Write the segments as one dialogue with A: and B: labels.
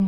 A: এবার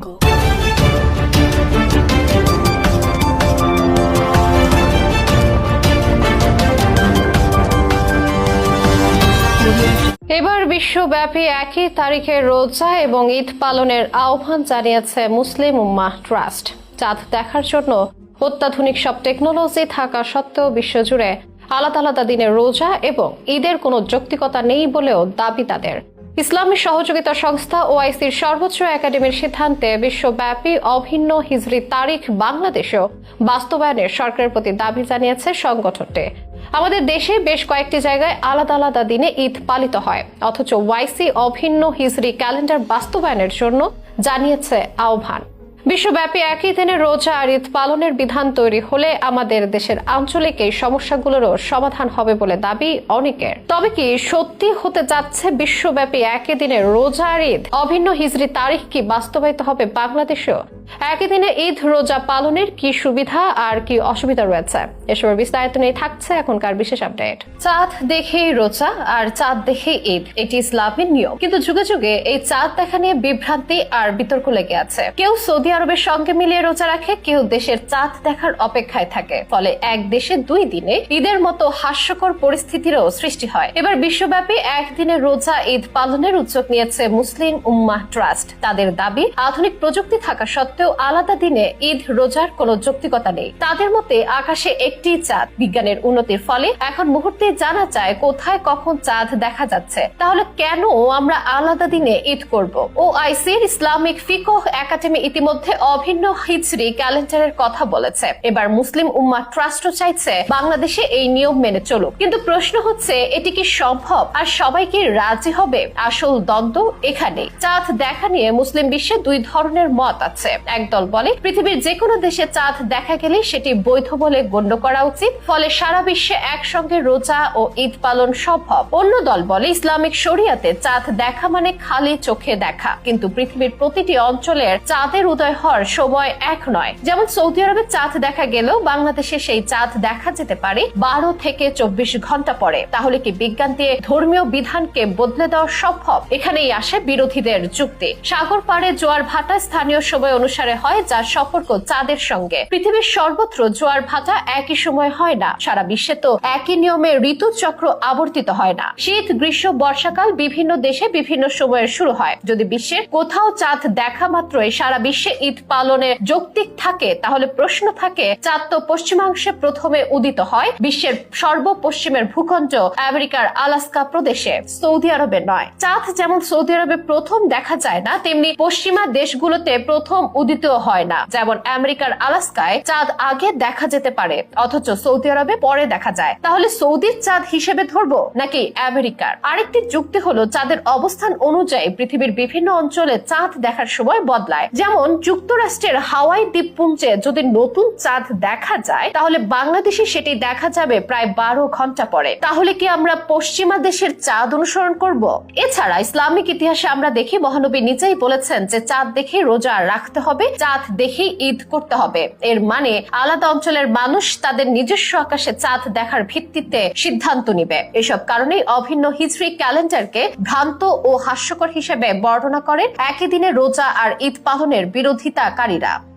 A: বিশ্বব্যাপী একই তারিখে রোজা এবং ঈদ পালনের আহ্বান জানিয়েছে মুসলিম উম্মাহ ট্রাস্ট। চাঁদ দেখার জন্য অত্যাধুনিক সব টেকনোলজি থাকা সত্ত্বেও বিশ্বজুড়ে আলাদা আলাদা দিনে রোজা এবং ঈদের কোনো যৌক্তিকতা নেই বলেও দাবি তাদের। ইসলামী সহযোগিতা সংস্থা ওআইসির সর্বোচ্চ একাডেমির সিদ্ধান্তে বিশ্বব্যাপী অভিন্ন হিজরি তারিখ বাংলাদেশেও বাস্তবায়নের সরকারের প্রতি দাবি জানিয়েছে সংগঠনটি। আমাদের দেশে বেশ কয়েকটি জায়গায় আলাদা আলাদা দিনে ঈদ পালিত হয়, অথচ ওয়াইসি অভিন্ন হিজরি ক্যালেন্ডার বাস্তবায়নের জন্য জানিয়েছে আহ্বান। বিশ্বব্যাপী একই দিনে রোজা আর ঈদ পালনের বিধান তৈরি হলে আমাদের দেশের আঞ্চলিক এই সমস্যাগুলোরও সমাধান হবে বলে দাবি অনেকের। তবে কি সত্যি হতে যাচ্ছে বিশ্বব্যাপী একই দিনে রোজা আর ঈদ? অভিন্ন হিজড়ি তারিখ কি বাস্তবায়িত হবে বাংলাদেশেও? একই দিনে ঈদ রোজা পালনের কি সুবিধা আর কি অসুবিধা রয়েছে? এসবের বিস্তারিত নিয়ে থাকছে এখনকার বিশেষ আপডেট। চাঁদ দেখেই রোজা আর চাঁদ দেখেই ঈদ, এটি ইসলামের নিয়ম। কিন্তু যুগে যুগে এই চাঁদ দেখা নিয়ে বিভ্রান্তি আর বিতর্ক লেগে আছে। কেউ সৌদি আরবের সঙ্গে মিলিয়ে রোজা রাখে, কেউ দেশের চাঁদ দেখার অপেক্ষায় থাকে। ফলে এক দেশে দুই দিনে ঈদের মতো হাস্যকর পরিস্থিতিরও সৃষ্টি হয়। এবার বিশ্বব্যাপী একদিনে রোজা ঈদ পালনের উদ্যোগ নিয়েছে মুসলিম উম্মাহ ট্রাস্ট। তাদের দাবি, আধুনিক প্রযুক্তি থাকা সত্ত্বেও আলাদা দিনে ঈদ, রোজার কোনো যৌক্তিকতা নেই। তাদের মতে আকাশে একটি চাঁদ। বিজ্ঞানের উন্নতির ফলে এখন মুহূর্তে জানা যায় কোথায় কখন চাঁদ দেখা যাচ্ছে। তাহলে কেন আমরা আলাদা দিনে ঈদ করব? ও আইসির ইসলামিক ফিকহ একাডেমি ইতিমধ্যে অভিন্ন হিজরি ক্যালেন্ডারের কথা বলেছে। এবার মুসলিম উম্মা ট্রাস্ট চাইছে বাংলাদেশে এই নিয়ম মেনে চলুক। কিন্তু প্রশ্ন হচ্ছে, এটি কি সম্ভব? আর সবাইকে রাজি হবে? আসল দ্বন্দ্ব এখানে চাঁদ দেখা নিয়ে মুসলিম বিশ্বে দুই ধরনের মত আছে। একদল বলে, পৃথিবীর যে কোনো দেশে চাঁদ দেখা গেলে সেটি বৈধ বলে গণ্য করা উচিত। ফলে সারা বিশ্বে একসঙ্গে রোজা ও ঈদ পালন সম্ভব। অন্য দল বলে, ইসলামিক শরিয়াতে চাঁদ দেখা মানে খালি চোখে দেখা। কিন্তু পৃথিবীর প্রতিটি অঞ্চলের চাঁদের উদয় হওয়ার সময় এক নয়। যেমন সৌদি আরবে চাঁদ দেখা গেলেও বাংলাদেশে সেই চাঁদ দেখা যেতে পারে বারো থেকে চব্বিশ ঘণ্টা পরে। তাহলে কি বিজ্ঞান দিয়ে ধর্মীয় বিধানকে বদলে দেওয়া সম্ভব? এখানেই আসে বিরোধীদের যুক্তি। সাগর পাড়ে জোয়ার ভাটা স্থানীয় সময় অনুসারে হয় যার সম্পর্ক চাঁদের সঙ্গে। পৃথিবীর সর্বত্র জোয়ার ভাটা একই সময় হয় না। সারা বিশ্বে তো একই নিয়মে ঋতুচক্র আবর্তিত হয় না। শীত, গ্রীষ্ম, বর্ষাকাল বিভিন্ন দেশে বিভিন্ন সময়ে শুরু হয়। যদি বিশ্বের কোথাও চাঁদ দেখা মাত্রই সারা বিশ্বে ঈদ পালনের যৌক্তিক থাকে, তাহলে প্রশ্ন থাকে, চাঁদ তো পশ্চিমাংশে প্রথমে উদিত হয় বিশ্বের সর্বপশ্চিমের ভূখণ্ড আমেরিকার আলাস্কা প্রদেশে, সৌদি আরবে নয়। চাঁদ যেমন সৌদি আরবে প্রথম দেখা যায় না, তেমনি পশ্চিমা দেশগুলোতে প্রথম উদিত হয় না। যেমন আমেরিকার আলাস্কায় চাঁদ আগে দেখা যেতে পারে, অথচ সৌদি আরবে পরে দেখা যায়। তাহলে সৌদির চাঁদ হিসেবে ধরবো নাকি আমেরিকার? আরেকটি যুক্তি হলো, চাঁদের অবস্থান অনুযায়ী পৃথিবীর বিভিন্ন অঞ্চলে চাঁদ দেখার সময় বদলায়। যেমন যুক্তরাষ্ট্রের হাওয়াই দ্বীপপুঞ্জে যদি নতুন চাঁদ দেখা যায়, তাহলে বাংলাদেশে সেটি দেখা যাবে প্রায় বারো ঘণ্টা পরে। তাহলে কি আমরা পশ্চিমা দেশের চাঁদ অনুসরণ করব? এছাড়া ইসলামিক ইতিহাসে আমরা দেখি, মহানবী নিজেই বলেছেন যে চাঁদ দেখে রোজা রাখতে হবে। চাঁদ দেখেই ঈদ করতে হবে। এর মানে আলাদা অঞ্চলের মানুষ তাদের নিজস্ব আকাশে চাঁদ দেখার ভিত্তিতে সিদ্ধান্ত নিবে। এসব কারণে অভিন্ন হিজরি ক্যালেন্ডারকে ভ্রান্ত ও হাস্যকর হিসেবে বর্ণনা করেন একই দিনে রোজা আর ঈদ পালনের বিরোধিতাকারীরা।